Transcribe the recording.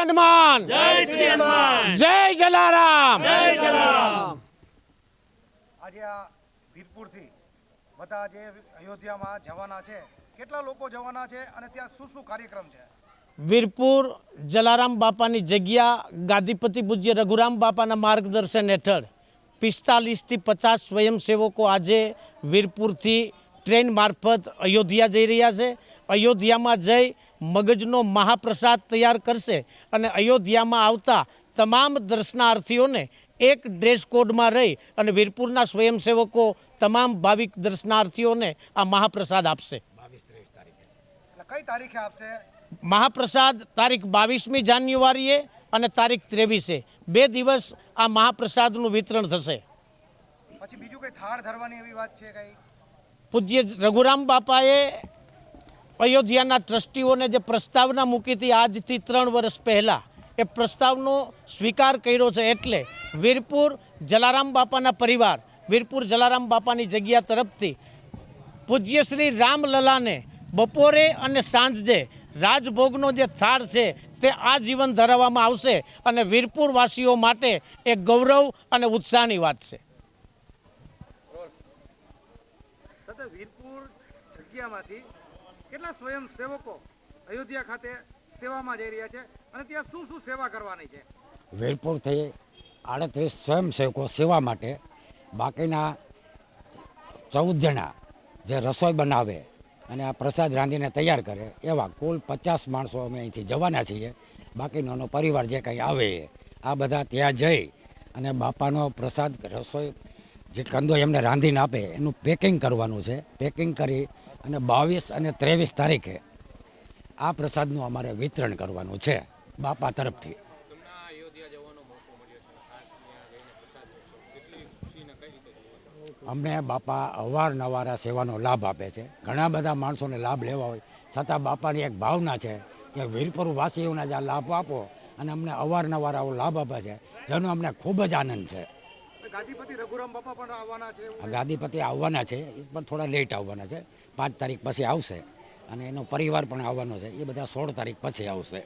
હનુમાન જય શ્રી હનુમાન જય જલારામ આજે આ વીરપુરથી બધા જે અયોધ્યામાં જવાના છે કેટલા લોકો જવાના છે અને ત્યાં શું શું કાર્યક્રમ છે? વીરપુર જલારામ બાપાની જગ્યા ગાદીપતિ પૂજ્ય રઘુરામ બાપાના માર્ગદર્શન હેઠળ પિસ્તાલીસથી પચાસ સ્વયંસેવકો આજે વીરપુરથી ટ્રેન મારફત અયોધ્યા જઈ રહ્યા છે. અયોધ્યામાં જઈ મગજનો મહાપ્રસાદ તૈયાર કરશે અને અયોધ્યામાં આવતા તમામ દર્શનાર્થીઓને એક ડ્રેસ કોડમાં રહી અને વીરપુરના સ્વયંસેવકો તમામ ભાવિક દર્શનાર્થીઓને આ મહાપ્રસાદ આપશે. કઈ તારીખે આપશે? મહાપ્રસાદ તારીખ બાવીસમી જાન્યુઆરીએ અને તારીખ ત્રેવીસે. બે દિવસ આ મહાપ્રસાદનું વિતરણ થશે. પછી બીજું કઈ થાળ ધરવાની એવી વાત છે કઈ? પૂજ્ય રઘુરામ બાપાએ અયોધ્યાના ટ્રસ્ટીઓને જે પ્રસ્તાવના મૂકી હતી આજથી ત્રણ વર્ષ પહેલાં, એ પ્રસ્તાવનો સ્વીકાર કર્યો છે એટલે વીરપુર જલારામ બાપાના પરિવાર, વીરપુર જલારામ બાપાની જગ્યા તરફથી પૂજ્ય શ્રી રામલલાને બપોરે અને સાંજે રાજભોગનો જે થાળ છે, તે આજીવન ધરાવવામાં આવશે અને વીરપુરવાસીઓ માટે એ ગૌરવ અને ઉત્સાહની વાત છે. વીરપુર જગ્યામાંથી કેટલા સ્વયંસેવકો અયોધ્યા ખાતે સેવામાં જઈ રહ્યા છે અને ત્યાં શું શું સેવા કરવાની છે? વીરપુરથી આડત્રીસ સ્વયંસેવકો સેવા માટે બાકીના ચૌદ જણા જે રસોઈ બનાવે અને આ પ્રસાદ રાંધીને તૈયાર કરે એવા કુલ પચાસ માણસો અમે અહીંથી જવાના છીએ. બાકીનો પરિવાર જે કંઈ આવે, આ બધા ત્યાં જઈ અને બાપાનો પ્રસાદ, રસોઈ જે કંદો એમને રાંધીને આપે, એનું પેકિંગ કરવાનું છે. પેકિંગ કરી અને બાવીસ અને ત્રેવીસ તારીખે આ પ્રસાદનું અમારે વિતરણ કરવાનું છે, બાપા તરફથી. અમને બાપા અવારનવાર આ સેવાનો લાભ આપે છે. ઘણા બધા માણસોને લાભ લેવા હોય, છતાં બાપાની એક ભાવના છે કે વીરપુર વાસીઓને જ આ લાભ આપો અને અમને અવારનવાર આવો લાભ આપે છે. એનો અમને ખૂબ જ આનંદ છે. ગાદીપતિ રઘુરામ બાપા પણ આવવાના છે ગાદીપતિ આવવાના છે, એ પણ થોડા લેટ આવવાના છે. પાંચ તારીખ પછી આવશે અને એનો પરિવાર પણ આવવાનો છે. એ બધા સોળ તારીખ પછી આવશે.